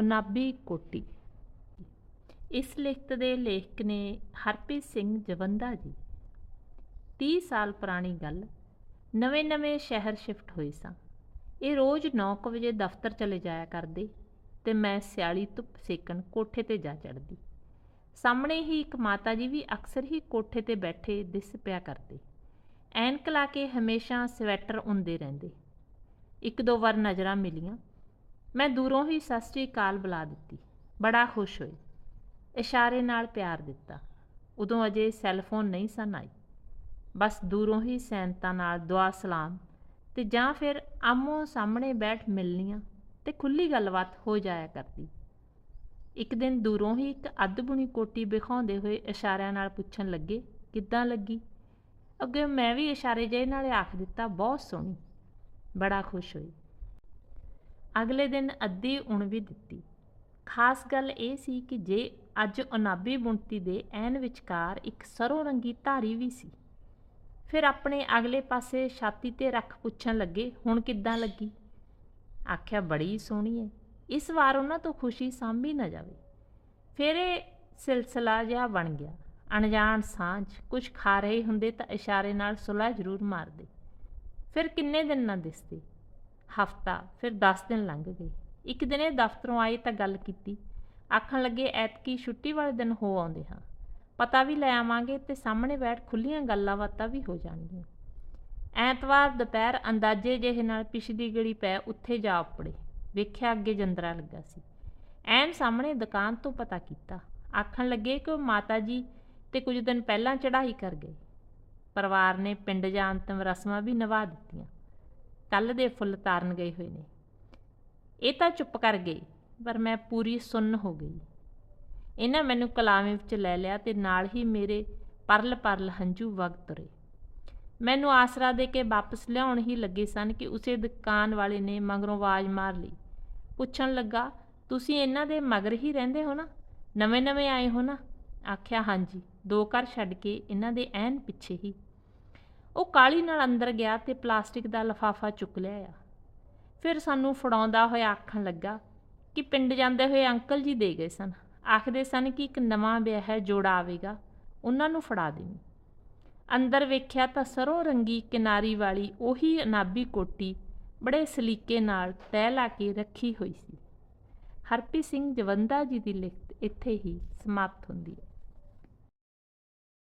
ਉਨਾਬੀ ਕੋਟੀ। ਇਸ ਲਿਖਤ ਦੇ ਲੇਖਕ ਨੇ ਹਰਪ੍ਰੀਤ ਸਿੰਘ ਜਵੰਦਾ ਜੀ। 30 ਸਾਲ ਪੁਰਾਣੀ ਗੱਲ ਨਵੇਂ-ਨਵੇਂ ਸ਼ਹਿਰ ਸ਼ਿਫਟ ਹੋਏ ਸਾਂ। ਇਹ ਰੋਜ਼ 9:00 ਵਜੇ ਦਫ਼ਤਰ ਚਲੇ ਜਾਇਆ ਕਰਦੇ ਤੇ ਮੈਂ ਸਿਆਲੀ ਧੁੱਪ ਸੇਕਣ ਕੋਠੇ ਤੇ ਜਾ ਚੜਦੀ ਸਾਹਮਣੇ ਹੀ ਇੱਕ ਮਾਤਾ ਜੀ ਵੀ ਅਕਸਰ ਹੀ ਕੋਠੇ ਤੇ ਬੈਠੇ ਦਿਸ ਪਿਆ ਕਰਦੇ। ਐਨਕ ਲਾ ਕੇ ਹਮੇਸ਼ਾ ਸਵੈਟਰ ਹੁੰਦੇ ਰਹਿੰਦੇ। ਇੱਕ ਦੋ ਵਾਰ ਨਜ਼ਰਾਂ ਮਿਲੀਆਂ। ਮੈਂ ਦੂਰੋਂ ਹੀ ਸਤਿ ਸ੍ਰੀ ਅਕਾਲ ਬੁਲਾ ਦਿੱਤੀ। ਬੜਾ ਖੁਸ਼ ਹੋਈ। ਇਸ਼ਾਰੇ ਨਾਲ ਪਿਆਰ ਦਿੱਤਾ। ਉਦੋਂ ਅਜੇ ਸੈੱਲਫੋਨ ਨਹੀਂ ਸਨ ਆਈ। ਬਸ ਦੂਰੋਂ ਹੀ ਸੈਨਤਾ ਨਾਲ ਦੁਆ, ਸਲਾਮ ਤੇ ਜਾਂ ਫਿਰ ਆਮੋ ਸਾਹਮਣੇ ਬੈਠ ਮਿਲਨੀਆਂ ਤੇ ਖੁੱਲੀ ਗੱਲਬਾਤ ਹੋ ਜਾਇਆ ਕਰਦੀ। ਇੱਕ ਦਿਨ ਦੂਰੋਂ ਹੀ ਇੱਕ ਅੱਧ ਬੁਣੀ ਕੋਟੀ ਵਿਖਾਉਂਦੇ ਹੋਏ ਇਸ਼ਾਰਿਆਂ ਨਾਲ ਪੁੱਛਣ ਲੱਗੇ, ਕਿੱਦਾਂ ਲੱਗੀ? ਅੱਗੇ ਮੈਂ ਵੀ ਇਸ਼ਾਰੇ ਜਿਹੇ ਨਾਲ ਆਖ ਦਿੱਤਾ, ਬਹੁਤ ਸੋਹਣੀ। ਬੜਾ ਖੁਸ਼ ਹੋਈ। ਅਗਲੇ ਦਿਨ ਅੱਧੀ ਉਣ ਵੀ ਦਿੱਤੀ। ਖਾਸ ਗੱਲ ਇਹ ਸੀ ਕਿ ਜੇ ਅੱਜ ਉਨਾਬੀ ਬੁਣਤੀ ਦੇ ਐਨ ਵਿਚਕਾਰ ਇੱਕ ਸਰੋਂ ਰੰਗੀ ਧਾਰੀ ਵੀ ਸੀ। ਫਿਰ ਆਪਣੇ ਅਗਲੇ ਪਾਸੇ ਛਾਤੀ ਤੇ ਰੱਖ ਪੁੱਛਣ ਲੱਗੇ, ਹੁਣ ਕਿੱਦਾਂ ਲੱਗੀ? ਆਖਿਆ, ਬੜੀ ਸੋਹਣੀ ਹੈ ਇਸ ਵਾਰ ਉਹਨਾਂ ਤੋਂ ਖੁਸ਼ੀ ਸਾਂਭੀ ਨਾ ਜਾਵੇ। ਫਿਰ ਇਹ ਸਿਲਸਿਲਾ ਜਿਹਾ ਬਣ ਗਿਆ। ਅਣਜਾਣ ਸਾਂਝ ਕੁਝ ਖਾ ਰਹੇ ਹੁੰਦੇ ਤਾਂ ਇਸ਼ਾਰੇ ਨਾਲ ਸੁਲਾ ਜ਼ਰੂਰ ਮਾਰਦੇ। ਫਿਰ ਕਿੰਨੇ ਦਿਨ ਨਾ ਦਿਸਦੇ। ਹਫਤਾ, ਫਿਰ 10 ਦਿਨ ਲੰਘ ਗਏ। ਇੱਕ ਦਿਨ ਇਹ ਦਫ਼ਤਰੋਂ ਆਏ ਤਾਂ ਗੱਲ ਕੀਤੀ। ਆਖਣ ਲੱਗੇ, ਐਤਕੀ ਛੁੱਟੀ ਵਾਲੇ ਦਿਨ ਹੋ ਆਉਂਦੇ ਹਾਂ। ਪਤਾ ਵੀ ਲੈ ਆਵਾਂਗੇ ਤੇ ਸਾਹਮਣੇ ਬੈਠ ਖੁੱਲੀਆਂ ਗੱਲਾਂ ਬਾਤਾਂ ਵੀ ਹੋ ਜਾਣਗੀਆਂ। ਐਤਵਾਰ ਦੁਪਹਿਰ ਅੰਦਾਜ਼ੇ ਜਿਹੇ ਨਾਲ ਪਿਛਲੀ ਗਲੀ ਪੈ ਉੱਥੇ ਜਾ ਉਪੜੇ। ਵੇਖਿਆ ਅੱਗੇ ਜੰਦਰਾ ਲੱਗਾ ਸੀ। ਐਨ ਸਾਹਮਣੇ ਦੁਕਾਨ ਤੋਂ ਪਤਾ ਕੀਤਾ। ਆਖਣ ਲੱਗੇ ਕਿ ਉਹ ਮਾਤਾ ਜੀ ਤੇ ਕੁਝ ਦਿਨ ਪਹਿਲਾਂ ਚੜ੍ਹਾਈ ਕਰ ਗਏ। ਪਰਿਵਾਰ ਨੇ ਪਿੰਡ ਜਾਂ ਅੰਤਮ ਰਸਮਾਂ ਵੀ ਨਿਭਾ ਦਿੱਤੀਆਂ। ਕੱਲ ਦੇ ਫੁੱਲ ਤਾਰਨ ਗਏ ਹੋਏ ਨੇ। ਇਹ ਤਾਂ ਚੁੱਪ ਕਰ ਗਏ, ਪਰ ਮੈਂ ਪੂਰੀ ਸੁੰਨ ਹੋ ਗਈ। ਇਹਨਾਂ ਮੈਨੂੰ ਕਲਾਵੇਂ ਵਿੱਚ ਲੈ ਲਿਆ ਤੇ ਨਾਲ ਹੀ ਮੇਰੇ ਪਰਲ ਪਰਲ ਹੰਝੂ ਵਗ ਤੁਰੇ। ਮੈਨੂੰ ਆਸਰਾ ਦੇ ਕੇ ਵਾਪਸ ਲਿਆਉਣ ਹੀ ਲੱਗੇ ਸਨ ਕਿ ਉਸੇ ਦੁਕਾਨ ਵਾਲੇ ਨੇ ਮਗਰੋਂ ਆਵਾਜ਼ ਮਾਰ ਲਈ। ਪੁੱਛਣ ਲੱਗਾ, ਤੁਸੀਂ ਇਹਨਾਂ ਦੇ ਮਗਰ ਹੀ ਰਹਿੰਦੇ ਹੋ ਨਾ? ਨਵੇਂ-ਨਵੇਂ ਆਏ ਹੋ ਨਾ? ਆਖਿਆ, ਹਾਂਜੀ, ਦੋ ਘਰ ਛੱਡ ਕੇ ਇਹਨਾਂ ਦੇ ਐਨ ਪਿੱਛੇ ਹੀ। ਉਹ ਕਾਲੀ ਨਾਲ ਅੰਦਰ ਗਿਆ ਤੇ ਪਲਾਸਟਿਕ ਦਾ ਲਫਾਫਾ ਚੁੱਕ ਲਿਆਇਆ ਫਿਰ ਸਾਨੂੰ ਫੜਾਉਂਦਾ ਹੋਇਆ ਆਖਣ ਲੱਗਾ ਕਿ ਪਿੰਡ ਜਾਂਦੇ ਹੋਏ ਅੰਕਲ ਜੀ ਦੇ ਗਏ ਸਨ। ਆਖਦੇ ਸਨ ਕਿ ਇੱਕ ਨਵਾਂ ਵਿਆਹ ਜੋੜਾ ਆਵੇਗਾ, ਉਹਨਾਂ ਨੂੰ ਫੜਾ ਦੇਵੀਂ। ਅੰਦਰ ਵੇਖਿਆ ਤਾਂ ਸਰੋਂ ਰੰਗੀ ਕਿਨਾਰੀ ਵਾਲੀ ਉਹੀ ਅਨਾਬੀ ਕੋਟੀ ਬੜੇ ਸਲੀਕੇ ਨਾਲ ਤਹਿ ਲਾ ਕੇ ਰੱਖੀ ਹੋਈ ਸੀ। ਹਰਪੀ ਸਿੰਘ ਜਵੰਦਾ ਜੀ ਦੀ ਲਿਖਤ ਇੱਥੇ ਹੀ ਸਮਾਪਤ ਹੁੰਦੀ ਹੈ।